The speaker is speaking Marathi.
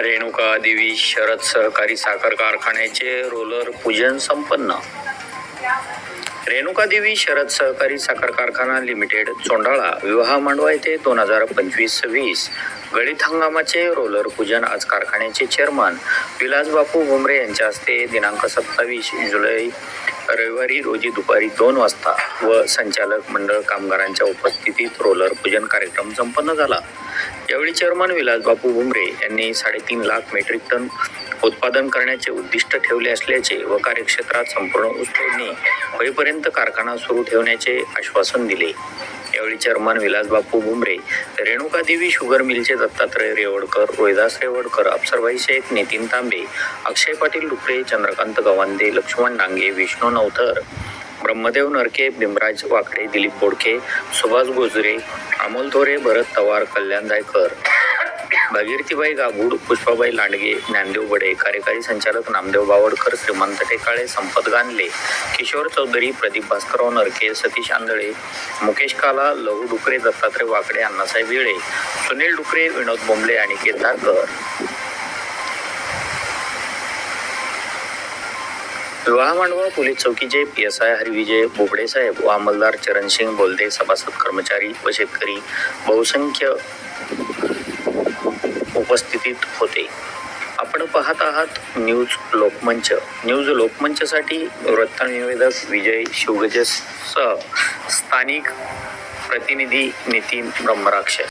रेणुका देवी शरद सहकारी साखर कारखान्याचे रोलर पूजन संपन्न. रेणुका देवी शरद सहकारी साखर कारखाना लिमिटेड चोंडाळा विवाह मांडवा येथे दोन हजार पंचवीस वीस गळीत हंगामाचे रोलर पूजन आज कारखान्याचे चेअरमन विलास बापू भुमरे यांच्या हस्ते दिनांक सत्तावीस जुलै रविवारी रोजी दुपारी दोन वाजता व संचालक मंडळ कामगारांच्या उपस्थितीत रोलर पूजन कार्यक्रम संपन्न झाला. यावेळी चेअरमन विलास बापू भुमरे यांनी साडेतीन लाख मेट्रिक टन उत्पादन करण्याचे उद्दिष्ट ठेवले असल्याचे व कार्यक्षेत्रात संपूर्ण ऊसतोडणी होईपर्यंत कारखाना सुरू ठेवण्याचे आश्वासन दिले. यावेळी चेअरमन विलासबापू भुमरे रेणुका देवी शुगर मिलचे दत्तात्रय रेवडकर रोहिदास रेवडकर अप्सरभाई शेख नितीन तांबे अक्षय पाटील डुकरे चंद्रकांत गवांदे लक्ष्मण डांगे विष्णू नवथर ब्रह्मदेव नरके भीमराज वाकडे दिलीप बोडके सुभाष गोजरे अमोल थोरे भरत तवार कल्याण दायकर. भागीरथीबाई गाभूड पुष्पाबाई लांडगे ज्ञानदेव बडे कार्यकारी संचालक नामदेव बावडकर श्रीमंत टेकाळे संपत गानले किशोर चौधरी प्रदीप भास्करराव नरके सतीश आंधळे मुकेश काला लहू डुकरे दत्तात्रय वाकडे अण्णासाहेब येळे सुनील डुकरे विनोद बोंबले आणि केदारकर विवाह Mandwa police चौकीचे P S I Harivijay Bobde साहेब व अंमलदार चरणसिंग बोलदे सभासद कर्मचारी व शेतकरी बहुसंख्य उपस्थितीत होते. आपण पाहत आहात न्यूज लोकमंच. न्यूज लोकमंचसाठी वृत्तनिवेदक विजय शिवगजसह स्थानिक प्रतिनिधी नितीन ब्रह्मराक्ष.